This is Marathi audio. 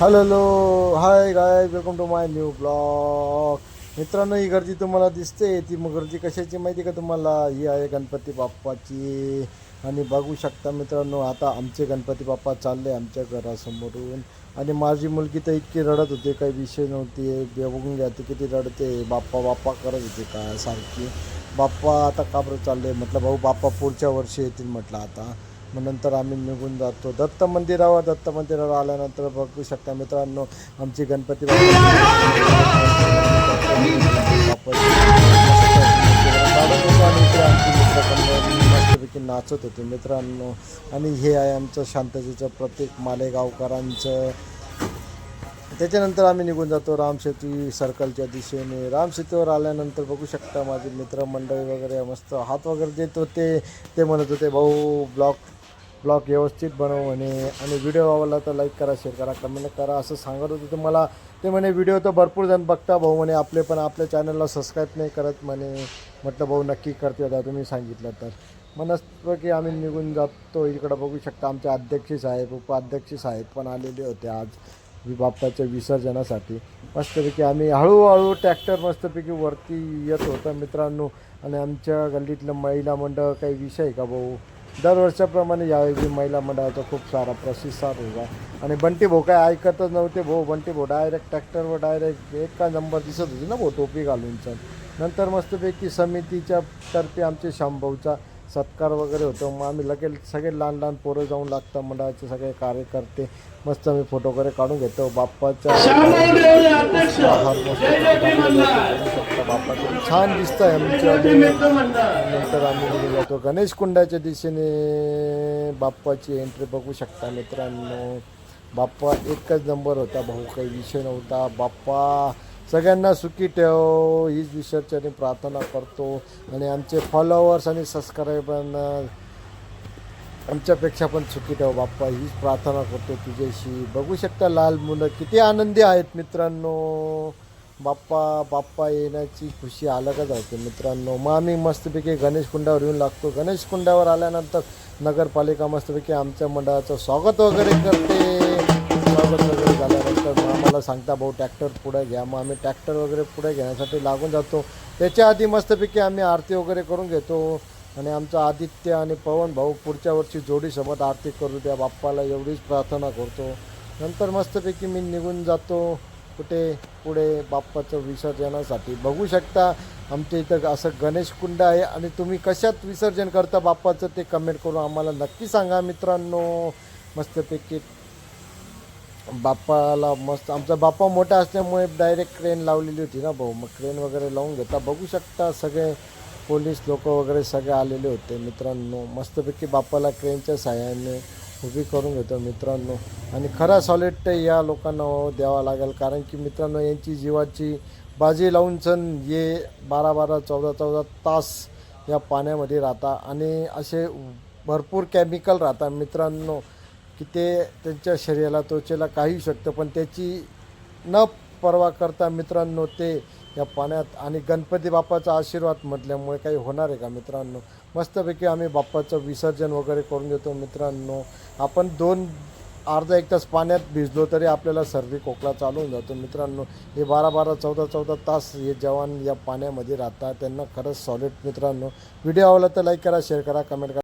Hello hello hi guys welcome to my new blog मित्रांनो ही गर्दी तुम्हाला दिसते. ती मग गर्दी कशाची माहिती का तुम्हाला? ही आहे गणपती बाप्पाची. आणि बघू शकता मित्रांनो आता आमचे गणपती बाप्पा चालले आमच्या घरासमोरून. आणि माझी मुलगी तर इतकी रडत होते काही विषय नव्हती. बघून घ्या ती किती रडते. बाप्पा बाप्पा करत होते काय सारखी. बाप्पा आता का बरं चालले? म्हटलं भाऊ बाप्पा पुढच्या वर्षी येतील म्हटलं आता. मग नंतर आम्ही निघून जातो. दत्त मंदिरावर दत्त मंदिरावर आल्यानंतर बघू शकता मित्रांनो आमची गणपती मस्तपैकी नाचत होते मित्रांनो. आणि हे आहे आमचं शांततेचं प्रत्येक मालेगावकरांचं. त्याच्यानंतर आम्ही निघून जातो रामसेतू सर्कलच्या दिशेने. रामसेतूवर आल्यानंतर बघू शकता माझे मित्रमंडळी वगैरे मस्त हात वगैरे देत होते. ते म्हणत होते भाऊ ब्लॉक ब्लॉग व्यवस्थित बनव म्हणे. आणि व्हिडिओ आवडला तर लाईक करा शेअर करा कमेंट करा. असं सांगत होतं तर मला. ते म्हणे व्हिडिओ तर भरपूर जण बघता भाऊ म्हणे. आपले पण आपल्या चॅनलला सबस्क्राईब नाही करत म्हणे. म्हटलं भाऊ नक्की करते आता तुम्ही सांगितलं तर. मग की आम्ही निघून जातो. इकडं बघू शकता आमचे अध्यक्ष साहेब उपाध्यक्ष साहेब पण आलेले होते आज. बाप्पाच्या विसर्जनासाठी. मस्तपैकी आम्ही हळूहळू ट्रॅक्टर मस्तपैकी वरती येत होतं मित्रांनो. आणि आमच्या गल्लीतलं महिला मंडळ काही विषय आहे का भाऊ? दरवर्षाप्रमाणे यावेळी महिला मंडळाचा खूप सारा प्रतिसाद होता. आणि बंटी भाऊ काय ऐकतच नव्हते. भाऊ बंटी भाऊ डायरेक्ट ट्रॅक्टरवर डायरेक्ट एक का नंबर दिसत होती ना भाऊ टोपी घालून चल. नंतर मस्तपैकी समितीच्या तर्फे आमचे शांभाऊचा सत्कार वगैरे होतो. मग आम्ही लगेच सगळे लहान लहान पोरं जाऊन लागतात मंडळाचे सगळे कार्यकर्ते. मस्त आम्ही फोटो वगैरे काढून घेतो. बाप्पाच्या बाप्पाचं छान दिसत आहे आमच्या नंतर आम्ही निघून जातो. गणेश कुंडाच्या दिशेने बाप्पाची एंट्री बघू शकता मित्रांनो. बाप्पा एकच नंबर होता भाऊ काही विषय नव्हता. बाप्पा सगळ्यांना सुखी ठेव. हीच विसर्जने प्रार्थना करतो. आणि आमचे फॉलोअर्स आणि सबस्क्रायबरांना आमच्यापेक्षा पण सुखी ठेव बाप्पा. हीच प्रार्थना करतो तुझ्याशी. बघू शकता लाल मुलं किती आनंदी आहेत मित्रांनो. बाप्पा बाप्पा येण्याची खुशी अलगच होते मित्रांनो. मग आम्ही मस्तपैकी गणेश कुंडावर येऊन लागतो. गणेश कुंडावर आल्यानंतर नगरपालिका मस्तपैकी आमच्या मंडळाचं स्वागत वगैरे करते. स्वागत वगैरे झाल्यानंतर मग आम्हाला सांगता भाऊ ट्रॅक्टर पुढे घ्या. मग आम्ही ट्रॅक्टर वगैरे पुढे घेण्यासाठी लागून जातो. त्याच्या आधी मस्तपैकी आम्ही आरती वगैरे करून घेतो. आणि आमचा आदित्य आणि पवन भाऊ पुढच्या वर्षी जोडीसोबत आरती करू द्या. बाप्पाला एवढीच प्रार्थना करतो. नंतर मस्तपैकी मी निघून जातो. कुठे पुढे बाप्पाचं विसर्जनासाठी? बघू शकता आमच्या इथं असं गणेश कुंड आहे आणि तुम्ही कशात विसर्जन करता बाप्पाचं ते कमेंट करून आम्हाला नक्की सांगा मित्रांनो. मस्तपैकी बाप्पाला मस्त आमचा बाप्पा मोठा असल्यामुळे डायरेक्ट क्रेन लावलेली होती ना भाऊ. मग क्रेन वगैरे लावून घेता. बघू शकता सगळे पोलीस लोक वगैरे सगळे आलेले होते मित्रांनो. मस्तपैकी बाप्पाला क्रेनच्या साह्याने उभी करून घेतो मित्रांनो. आणि खरा सॉलिड या लोकांना द्यावा लागेल. कारण की मित्रांनो यांची जीवाची बाजी लावून सण ये बारा बारा चौदा चौदा तास या पाण्यामध्ये राहता. आणि असे भरपूर केमिकल राहतात मित्रांनो की ते त्यांच्या शरीराला त्वचेला काही शकतं पण त्याची न पर्वा करता मित्रांनो ते या पाण्यात आणि गणपती बाप्पाचा आशीर्वाद म्हटल्यामुळे काही होणार आहे का मित्रांनो? मस्तपैकी आम्ही बाप्पाचं विसर्जन वगैरे करून देतो मित्रांनो. आपण दोन अर्धा एक तास पाण्यात भिजलो तरी आपल्याला सर्दी खोकला चालून जातो मित्रांनो. हे बारा बारा चौदा चौदा तास हे जवान या पाण्यामध्ये राहतात. त्यांना खरंच सॉलिड मित्रांनो. व्हिडिओ आवडला तर लाईक करा शेअर करा कमेंट करा.